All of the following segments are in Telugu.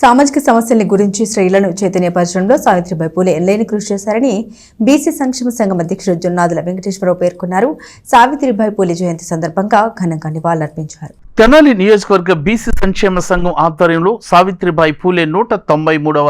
సామాజిక సమస్యల్ని గురించి స్త్రీలను చైతన్యపరచడంలో సావిత్రిబాయి పూలే ఎల్లేని కృషి చేశారని బీసీ సంక్షేమ సంఘం అధ్యక్షుడు జున్నాదుల వెంకటేశ్వరరావు పేర్కొన్నారు. సావిత్రిబాయి పూలే జయంతి సందర్భంగా ఘనంగా నివాళులర్పించారు. తెనాలి నియోజకవర్గ బీసీ సంక్షేమ సంఘం ఆధ్వర్యంలో సావిత్రిబాయి పూలే నూట తొంభై మూడవ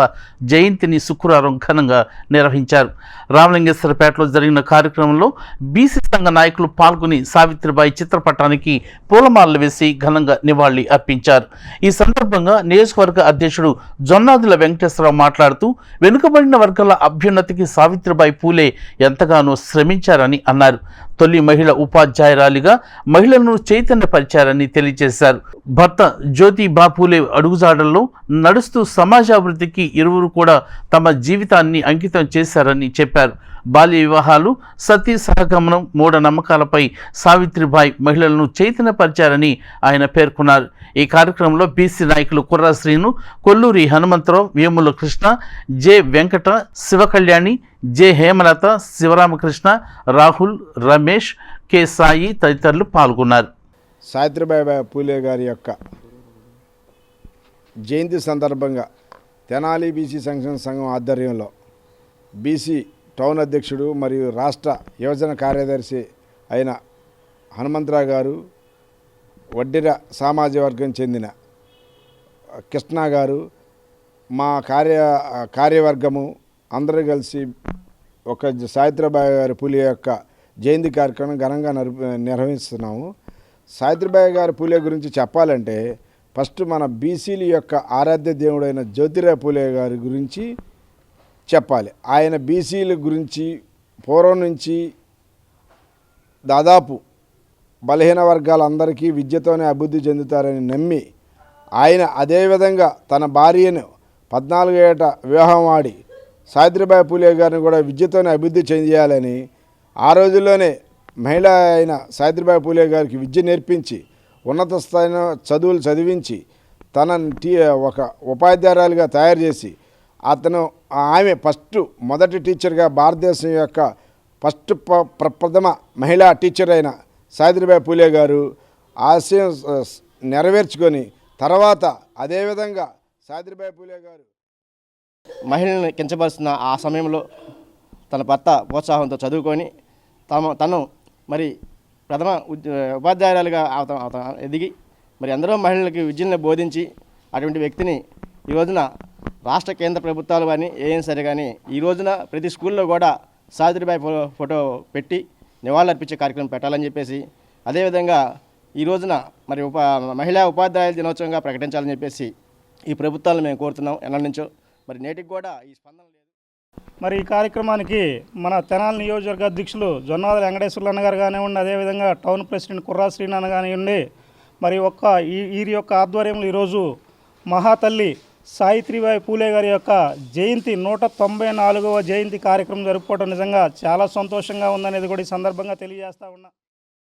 జయంతిని శుక్రవారం ఘనంగా నిర్వహించారు. రామలింగేశ్వరపేటలో జరిగిన కార్యక్రమంలో బీసీ సంఘ నాయకులు పాల్గొని సావిత్రిబాయి చిత్రపటానికి పూలమాలలు వేసి ఘనంగా నివాళి అర్పించారు. ఈ సందర్భంగా నియోజకవర్గ అధ్యక్షుడు జొన్నాదుల వెంకటేశ్వరరావు మాట్లాడుతూ వెనుకబడిన వర్గాల అభ్యున్నతికి సావిత్రిబాయి పూలే ఎంతగానో శ్రమించారని అన్నారు. తొలి మహిళ ఉపాధ్యాయురాలిగా మహిళలను చైతన్యపరిచారని తెలియజేశారు. భర్త జ్యోతి బాపూలే అడుగుజాడల్లో నడుస్తూ సమాజాభివృద్ధికి ఇరువురు కూడా తమ జీవితాన్ని అంకితం చేశారని చెప్పారు. బాల్య వివాహాలు సతీ సహగమనం మూఢనమ్మకాలపై సావిత్రిబాయి మహిళలను చైతన్యపరిచారని ఆయన పేర్కొన్నారు. ఈ కార్యక్రమంలో బీసీ నాయకులు Kurra Srinu Kolluri Hanumantharao Vemula Krishna J Venkata Sivakalyani J Hemalatha Sivaramakrishna Rahul Ramesh K Sai తదితరులు పాల్గొన్నారు. సావిత్రిబాయి పూలే గారి యొక్క జయంతి సందర్భంగా తెనాలి బీసీ సంక్షేమ సంఘం ఆధ్వర్యంలో బీసీ టౌన్ అధ్యక్షుడు మరియు రాష్ట్ర యువజన కార్యదర్శి అయిన హనుమంతరావు గారు వడ్డిర సామాజిక వర్గం చెందిన కృష్ణ గారు మా కార్య కార్యవర్గము అందరూ కలిసి ఒక సావిత్రిబాయి గారి పులి యొక్క జయంతి కార్యక్రమం ఘనంగా నిర్వహిస్తున్నాము. సావిత్రిబాయి గారి పూలే గురించి చెప్పాలంటే ఫస్ట్ మన బీసీల యొక్క ఆరాధ్య దేవుడైన జ్యోతిరావు పూలే గారి గురించి చెప్పాలి. ఆయన బీసీల గురించి పూర్వం నుంచి దాదాపు బలహీన వర్గాలందరికీ విద్యతోనే అభివృద్ధి చెందుతారని నమ్మి ఆయన అదేవిధంగా తన భార్యను పద్నాలుగు ఏట వివాహం ఆడి సావిత్రిబాయి పూలే గారిని కూడా విద్యతోనే అభివృద్ధి చెందేయాలని ఆ రోజుల్లోనే మహిళ అయిన సావిత్రిబాయి పూలే గారికి విద్య నేర్పించి ఉన్నత స్థాయిలో చదువులు చదివించి తన టీ ఒక ఉపాధ్యాయురాలుగా తయారు చేసి అతను ఆమె ఫస్ట్ మొదటి టీచర్గా భారతదేశం యొక్క ఫస్ట్ ప్రప్రథమ మహిళా టీచర్ అయిన సావిత్రిబాయి పూలే గారు ఆశయం నెరవేర్చుకొని తర్వాత అదేవిధంగా సావిత్రిబాయి పూలే గారు మహిళలను కించపరుస్తున్న ఆ సమయంలో తన భర్త ప్రోత్సాహంతో చదువుకొని తమ తను మరి ప్రథమ ఉపాధ్యాయురాలుగా అవత- అవత- ఎదిగి మరి ఎందరో మహిళలకు విద్యను బోధించి అటువంటి వ్యక్తిని ఈ రోజున రాష్ట్ర కేంద్ర ప్రభుత్వాలు కానీ ఏం సరే కానీ ఈ రోజున ప్రతి స్కూల్లో కూడా సావిత్రిబాయి ఫోటో ఫోటో పెట్టి నివాళులర్పించే కార్యక్రమం పెట్టాలని చెప్పేసి అదేవిధంగా ఈ రోజున మరి ఉపా మహిళా ఉపాధ్యాయుల దినోత్సవంగా ప్రకటించాలని చెప్పేసి ఈ ప్రభుత్వాలను మేము కోరుతున్నాం. ఎన్నటి నుంచో మరి నేటికి కూడా ఈ స్పందన మరి ఈ కార్యక్రమానికి మన తెనాలి నియోజకవర్గ అధ్యక్షులు జొన్నాల వెంకటేశ్వర్లు అన్న గారు కానివ్వండి అదేవిధంగా టౌన్ ప్రెసిడెంట్ కుర్రా శ్రీనాన్న కానివ్వండి మరి ఒక్క ఈ వీరి యొక్క ఆధ్వర్యంలో ఈరోజు మహాతల్లి సావిత్రిబాయి పూలే గారి యొక్క జయంతి నూట తొంభై నాలుగవ జయంతి కార్యక్రమం జరుపుకోవడం నిజంగా చాలా సంతోషంగా ఉందనేది కూడా ఈ సందర్భంగా తెలియజేస్తా ఉన్నా.